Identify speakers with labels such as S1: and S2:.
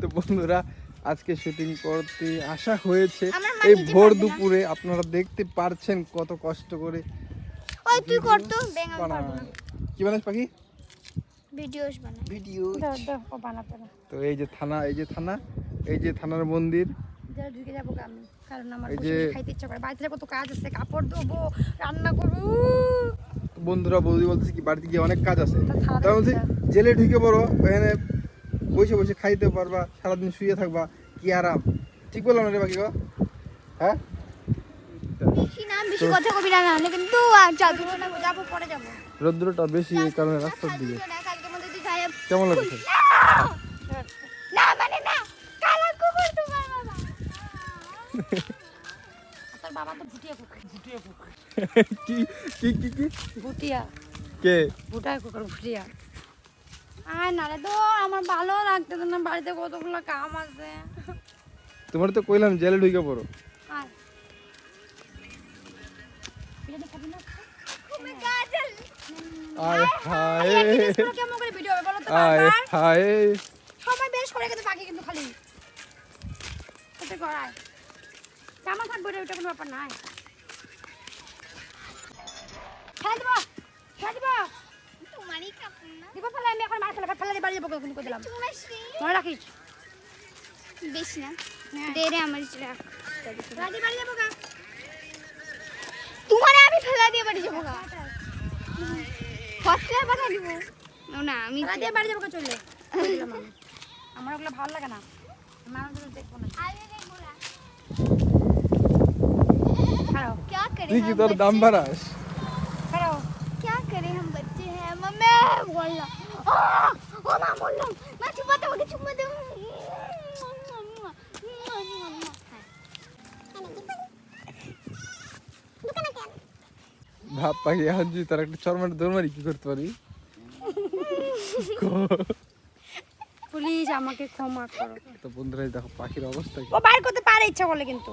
S1: তো? বন্ধুরা আজকে শুটিং করতে আসা হয়েছে। এই ভোর দুপুরে আপনারা দেখতে পারছেন কত কষ্ট করে
S2: ওই তুই করতো
S1: কি বানাস পাখি?
S2: ভিডিওস বানাই।
S1: ভিডিও তো এই যে থানা এই যে থানা এই যে থানার মন্দির।
S3: ঢুকে যাব আমি। কারণ আমার খাইতে ইচ্ছা করে। বাড়িতে কত কাজ আছে কাপড় ধোবো রান্না করব
S1: বন্ধুরা বৌদি বলতেছে কি বাড়িতে গিয়ে অনেক কাজ আছে।
S3: তা
S1: তার বলছি জেলে ঢুকে পড়ো এখানে বসে বসে খাইতে পারবা সারাদিন শুয়ে থাকবা কি আরাম। ঠিক বললাম না রে বাকি গো? হ্যাঁ? রৌদ্রটা বেশি কারণে রাস্তার দিকে।
S2: তুই
S1: কেমন লাগছে
S2: না মানে না কালা কুকুর তোমার বাবা
S3: আর তোর বাবা তো ভুটিয়া কুকুর ভুটিয়া কুকুর
S1: কি কি কি কি?
S3: ভুটিয়া।
S1: কে?
S3: ভুটায় কুকুর ভুটিয়া। আয় না রে তো আমার ভালো লাগতেছে না বাড়িতে কতগুলো কাম আছে।
S1: তোমার তো কইলাম জেলে ঢুকে পড়ো।
S3: আয়। বিরিয়ানি খাবি না?
S2: তুমি কাজল।
S1: আয় হায়।
S3: কেমন করে ভিডিও হবে বলো তো
S1: আয় হায়।
S3: সময় বেশ করে কিন্তু পাখি কিন্তু খালি। করায় জামা থাকবে ওটা কোনো ব্যাপার নাই ফেলে দেবো ফেলে দেবো।
S2: তোমারই কাপড় না।
S3: দিব ফেলে আমি এখন মার ফেলে ফেলে দিয়ে বাড়ি যাব কিন্তু করে দিলাম। মনে রাখিস।
S2: বেশি না।
S3: হ্যাঁ।
S2: দে রে আমার রাখ।
S3: রাজি বাড়ি যাব গা
S2: তোমারে আমি ফেলা দিয়ে বাড়ি যাব গা। হসপিটাল পাঠা দিব। না আমি
S3: দিয়ে বাড়ি যাব গা চলে। আমার ওগুলো ভালো লাগে না। আমার দেখব না।
S1: তুই কি
S2: हम
S1: তোর দাম
S2: बच्चे-
S1: বাড়াস
S3: ছাড়ো
S2: क्या करें हम बच्चे हैं मम्मी बोलना ओ मां बोलना मैं चुम्मा दूंगी चुम्मा दूंगी
S1: ভাব পাখি এখন যদি তার একটা চরমার দৌড় মারি কি করতে পারবি
S3: প্লিজ আমাকে ক্ষমা করো
S1: তো বন্ধুরা এই দেখো পাখির অবস্থা কি
S3: ও বাইর করতে পারে ইচ্ছা করলে কিন্তু